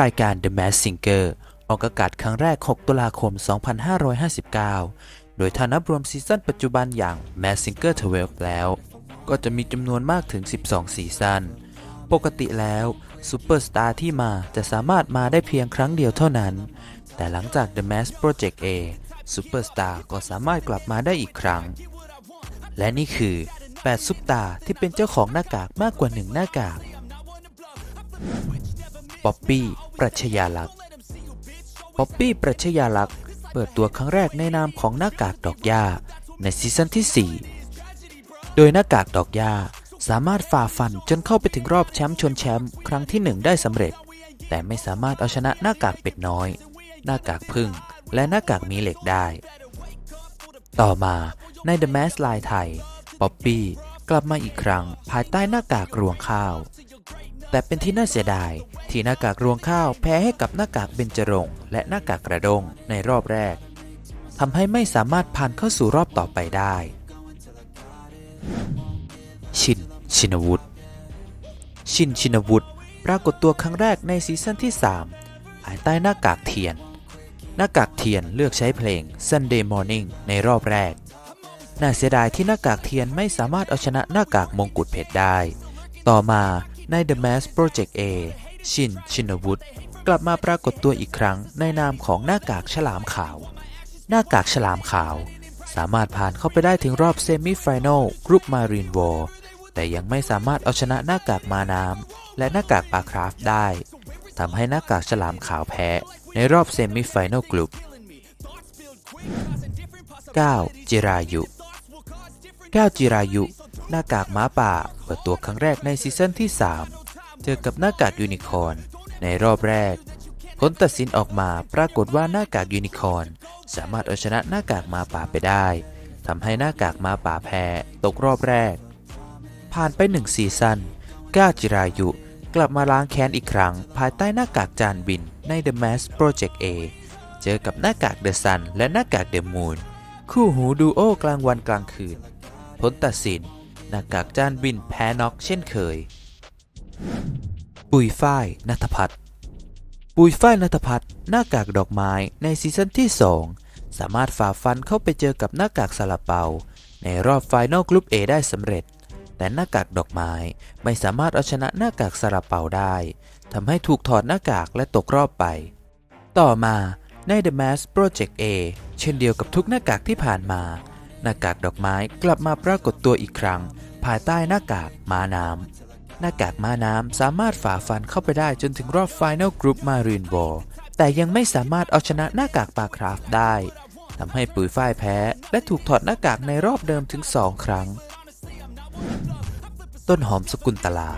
รายการ The Mask Singer ออกอากาศครั้งแรก 6 ตุลาคม 2559 โดยถ้านับรวมซีซั่นปัจจุบันอย่าง Mask Singer 12 แล้ว ก็จะมีจำนวนมากถึง 12 ซีซั่น ปกติแล้วซูเปอร์สตาร์ที่มาจะสามารถมาได้เพียงครั้งเดียวเท่านั้น แต่หลังจาก The Mask Project A ซูเปอร์สตาร์ก็สามารถกลับมาได้อีกครั้ง และนี่คือ 8 ซุปตาร์ที่เป็นเจ้าของหน้ากากมากกว่าหนึ่งหน้ากาก ป๊อปปี้ ปรัชญาลักษ์ ป๊อปปี้ ปรัชญาลักษ์ เปิดตัวครั้งแรกในนามของหน้ากากดอกหญ้า ในซีซั่นที่ 4 โดยหน้ากากดอกหญ้า สามารถฝ่าฟันจนเข้าไปถึงรอบแชมป์ชนแชมป์ครั้งที่ 1 ได้สำเร็จ แต่ไม่สามารถเอาชนะหน้ากากเป็ดน้อย หน้ากากพึ่ง และหน้ากากมีเหล็กได้ ต่อมาใน The Mask ลายไทย ป๊อปปี้ กลับมาอีกครั้งภายใต้หน้ากากรวงข้าว แต่เป็นที่น่าเสียดาย ที่หน้ากากรวงข้าวแพ้ให้กับหน้ากากเบญจรงค์และหน้ากากกระดงในรอบแรกทำให้ไม่สามารถผ่านเข้าสู่รอบต่อไปได้ ชิน ชินวุฒิ ชิน ชินวุฒิ ปรากฏตัวครั้งแรกในซีซั่นที่ 3 ภายใต้หน้ากากเทียน หน้ากากเทียนเลือกใช้เพลง Sunday Morning ในรอบแรก น่าเสียดายที่หน้ากากเทียนไม่สามารถเอาชนะหน้ากากมงกุฎเพชรได้ ต่อมา ใน The Mask Project A ชิน ชินวุฒิกลับมาปรากฏตัวอีกครั้งในนามของหน้ากากฉลามขาว หน้ากากฉลามขาว สามารถผ่านเข้าไปได้ถึงรอบเซมิไฟแนลกรุ๊ปมารีนวอลแต่ยังไม่สามารถเอาชนะหน้ากากมาน้ำและหน้ากากปลาคราฟได้ทำให้หน้ากากฉลามขาวแพ้ ในรอบเซมิไฟแนลกรุ๊ป 9. จิรายุ 9 จิรายุ หน้ากากม้าป่าเปิดตัวครั้งแรกในซีซั่นที่ 3 เจอกับหน้ากากยูนิคอร์นในรอบแรก ผลตัดสินออกมาปรากฏว่าหน้ากากยูนิคอร์นสามารถเอาชนะหน้ากากม้าป่าไปได้ทำให้หน้ากากม้าป่าแพ้ตกรอบแรก ผ่านไปหนึ่งซีซั่นก้าจิรายุกลับมาล้างแค้นอีกครั้ง ภายใต้หน้ากากจานบินใน The Mask Project A เจอกับหน้ากากเดอะซันและหน้ากากเดอะมูนคู่หูดูโอกลางวันกลางคืน ผลตัดสิน หน้ากากจานบินแพ้น็อกเช่นเคย ปุยฝ้ายนัทพัฒน์ปุยฝ้ายนัทพัฒน์หน้ากากดอกไม้ในซีซั่นที่ 2 สามารถฝ่าฟันเข้าไปเจอกับหน้ากากซาลาเปา ในรอบไฟนอลกรุ๊ป A ได้สำเร็จ แต่หน้ากากดอกไม้ไม่สามารถเอาชนะหน้ากากซาลาเปาได้ทำให้ถูกถอดหน้ากากและตกรอบไป ต่อมาใน The Mask Project A เช่นเดียวกับทุกหน้ากากที่ผ่านมา หน้ากากดอกไม้กลับมาปรากฏตัวอีกครั้ง ภายใต้หน้ากากม้าน้ำหน้ากากม้าน้ำสามารถฝ่าฟันเข้าไปได้จนถึงรอบ Final Group Marine War แต่ยังไม่สามารถเอาชนะหน้ากากปลาคราฟได้ทำให้ปุ๋ยฝ้ายแพ้ และถูกถอดหน้ากากในรอบเดิมถึง2ครั้ง ต้นหอมสกุลตลา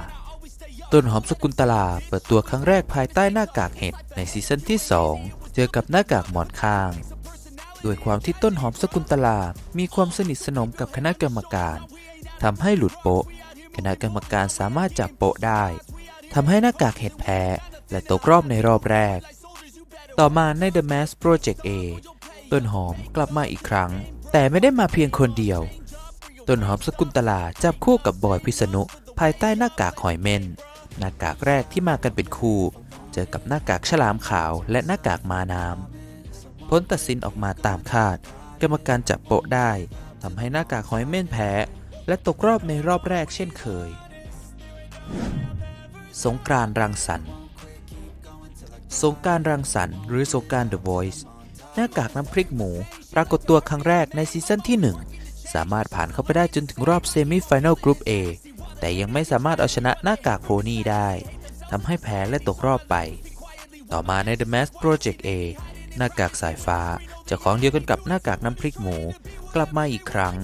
ต้นหอมสกุลตลาเปิดตัวครั้งแรกภายใต้หน้ากากเห็ดในซีซั่นที่ 2 เจอกับหน้ากากหมอนข้าง โดยความที่ต้นหอมสกุลตลา มีความสนิทสนมกับคณะกรรมการทำให้หลุดโปะคณะกรรมการสามารถจับโปะได้ทำให้หน้ากากเห็ดแพ้และตกรอบในรอบแรก ต่อมาใน The Mask Project A ต้นหอมกลับมาอีกครั้ง แต่ไม่ได้มาเพียงคนเดียว ต้นหอมสกุลตลาจับคู่กับบอยพิษณุภายใต้หน้ากากหอยเม่น หน้ากากแรกที่มากันเป็นคู่ เจอกับหน้ากากฉลามขาวและหน้ากากมาน้ำ ผลตัดสินออกมาตามคาด กรรมการจับโปะได้ทำให้หน้ากากหอยเม่นแพ้ และตกรอบในรอบแรกเช่นเคย สงกรานรังสรรค์สงการรังสรรค์หรือสงกราร The Voice หน้ากากน้ำพริกหมู ปรากฏตัวครั้งแรกในซีซั่นที่ 1 สามารถผ่านเข้าไปได้จนถึงรอบเซมิไฟแนลกรุ๊ป A แต่ยังไม่สามารถเอาชนะหน้ากากโพนี่ได้ทำให้แพ้และตกรอบไป ต่อมาใน The Mask Project A หน้ากากสายฟ้าจะของเดียวกันกับหน้ากากน้ำพริกหมู กลับมาอีกครั้ง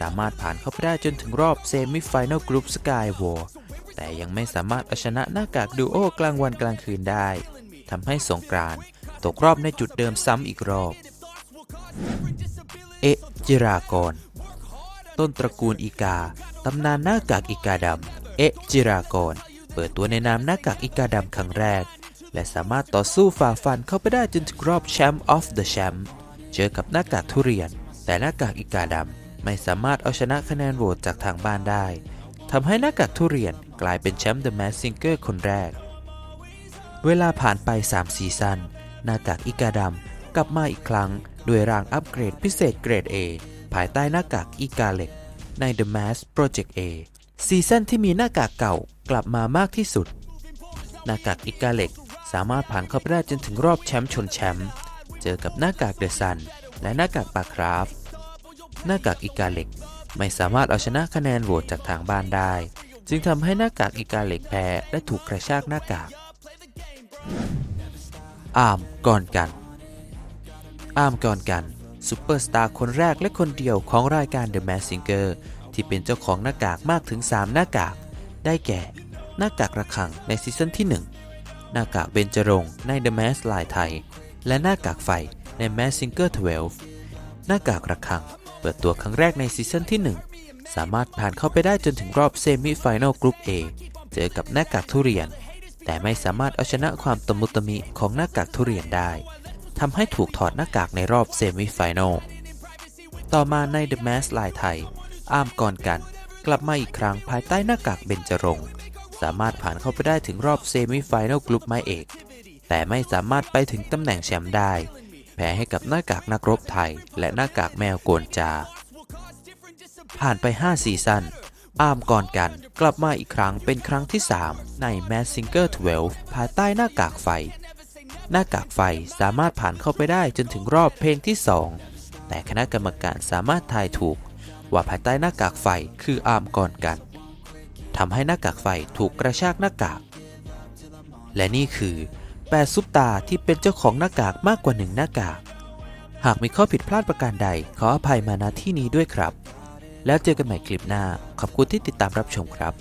สามารถผ่านเข้าไปได้จนถึงรอบเซมิไฟแนลกรุ๊ปสกายวอร์แต่ยังไม่สามารถเอาชนะหน้ากากดูโอกลางวันกลางคืนได้ทำให้สงกรานต์ตกรอบในจุดเดิมซ้ำอีกรอบ เอะจิรากร ต้นตระกูลอีกาตำนานหน้ากากอีกาดำเอะจิรากร เปิดตัวในนามหน้ากากอีกาดำครั้งแรก และสามารถต่อสู้ฝ่าฟันเข้าไปได้จนถึงรอบแชมป์ออฟเดอะแชมป์เจอกับหน้ากากทุเรียน แต่หน้ากากอีกาดำไม่สามารถเอาชนะคะแนนโหวตจากทางบ้านได้ทำให้หน้ากากทุเรียนกลายเป็นแชมป์ The Mask Singer คนแรก เวลาผ่านไป 3 ซีซั่นหน้ากากอีกาดำกลับมาอีกครั้ง ด้วยร่างอัปเกรดพิเศษเกรด A ภายใต้หน้ากากอีกาเหล็ก ใน The Mask Project A ซีซั่นที่มีหน้ากากเก่ากลับมามากที่สุด หน้ากากอีกาเหล็ก สามารถผ่านเข้าไปได้จนถึงรอบแชมป์ชนแชมป์ เจอกับหน้ากากเดอะซัน และหน้ากากปาคราฟ หน้ากากอีกาเล็ก ไม่สามารถเอาชนะคะแนนโหวตจากทางบ้านได้ จึงทำให้หน้ากากอีกาเล็กแพ้และถูกกระชากหน้ากาก อาร์มก่อนกัน อาร์มก่อนกันซูเปอร์สตาร์คนแรกและคนเดียวของรายการ The Mask Singer ที่เป็นเจ้าของหน้ากากมากถึง 3 หน้ากาก ได้แก่ หน้ากากระฆังในซีซั่นที่ 1 หน้ากากเบญจรงค์ใน The Mask ลายไทย และหน้ากากไฟใน Mask Singer 12 หน้ากากระฆัง เปิดตัวครั้งแรกในซีซั่นที่ 1 สามารถผ่านเข้าไปได้จนถึงรอบเซมิไฟแนลกรุ๊ป A เจอกับหน้ากากทุเรียน แต่ไม่สามารถเอาชนะความตมุตมิของหน้ากากทุเรียนได้ทำให้ถูกถอดหน้ากากในรอบเซมิไฟแนลต่อมาใน The Mask ลายไทยอามก่อนกัน กลับมาอีกครั้งภายใต้หน้ากากเบญจรงค์ สามารถผ่านเข้าไปได้ถึงรอบเซมิไฟแนลกลุ่มไม้เอก แต่ไม่สามารถไปถึงตำแหน่งแชมป์ได้ แพ้ให้กับหน้ากากนักรบไทย และหน้ากากแมวโกนจา ผ่านไป 5 ซีซั่นอาร์มก่อนกันกลับมาอีกครั้งเป็นครั้งที่ 3 ใน m a s Singer 12 ภายใต้หน้ากากไฟ หน้ากากไฟสามารถผ่านเข้าไปได้จนถึงรอบเพลงที่ 2 แต่คณะกรรมการสามารถทายถูก ว่าภายใต้หน้ากากไฟคืออาร์มก่อนกัน ทำให้หน้ากากไฟถูกกระชากหน้ากาก และนี่คือแปซุปตาที่เป็นเจ้าของหน้ากากมากกว่าหนึ่งหน้ากาก หากมีข้อผิดพลาดประการใดขออภัยมาณที่นี้ด้วยครับ แล้วเจอกันใหม่คลิปหน้า ขอบคุณที่ติดตามรับชมครับ